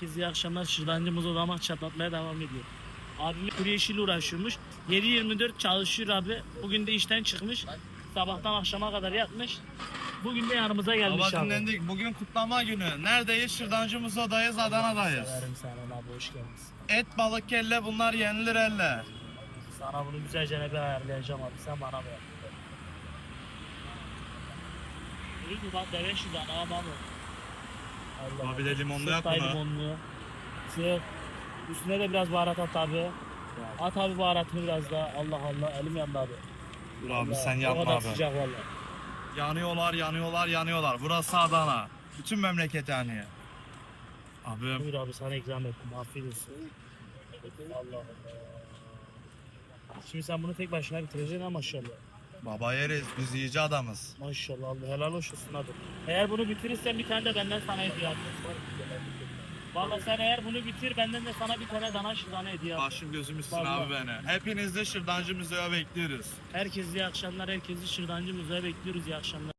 Herkese iyi akşamlar. Şırdancımız o zaman çatlatmaya devam ediyor. Abim kuru yeşil uğraşıyormuş. 7-24 çalışıyor abi. Bugün de işten çıkmış. Sabahtan akşama kadar yatmış. Bugün de yanımıza gelmiş Baba abi. dinlendik. Bugün kutlama günü. Neredeyiz? Şırdancı Musa'dayız, Adana'dayız. Severim sana abi hoş geldin. Et, balık, kelle bunlar yenilir elle. Sana bunu güzelce ne bir ayarlayacağım abi. Sen bana ver. İyi ki bak deve şuradan abi abi. Allah Abi de limonlu yap bunu. limonlu. Sık. Üstüne de biraz baharat at abi. At abi baharatını biraz daha. Allah Allah elim yandı abi. Dur abi sen o yapma kadar abi. sıcak valla. Yanıyorlar, yanıyorlar, yanıyorlar. Burası Adana. Bütün memleket yani. Abi Buyur abi sana ikram ettim. Afiyet olsun. Allah Allah. Şimdi sen bunu tek başına bitireceksin ha maşallah. Baba yeriz. Biz yiyici adamız. Maşallah Allah helal olsun hadi. Eğer bunu bitirirsen bir tane de benden sana hediye atacağım. Valla sen eğer bunu bitir benden de sana bir tane dana şırdana hediye atacağım. Başım gözüm üstüne Vallahi. abi beni. Hepinizi Şırdancı Müze'ye bekliyoruz. Herkese iyi akşamlar. Herkesi şırdancı müzeye bekliyoruz. İyi akşamlar.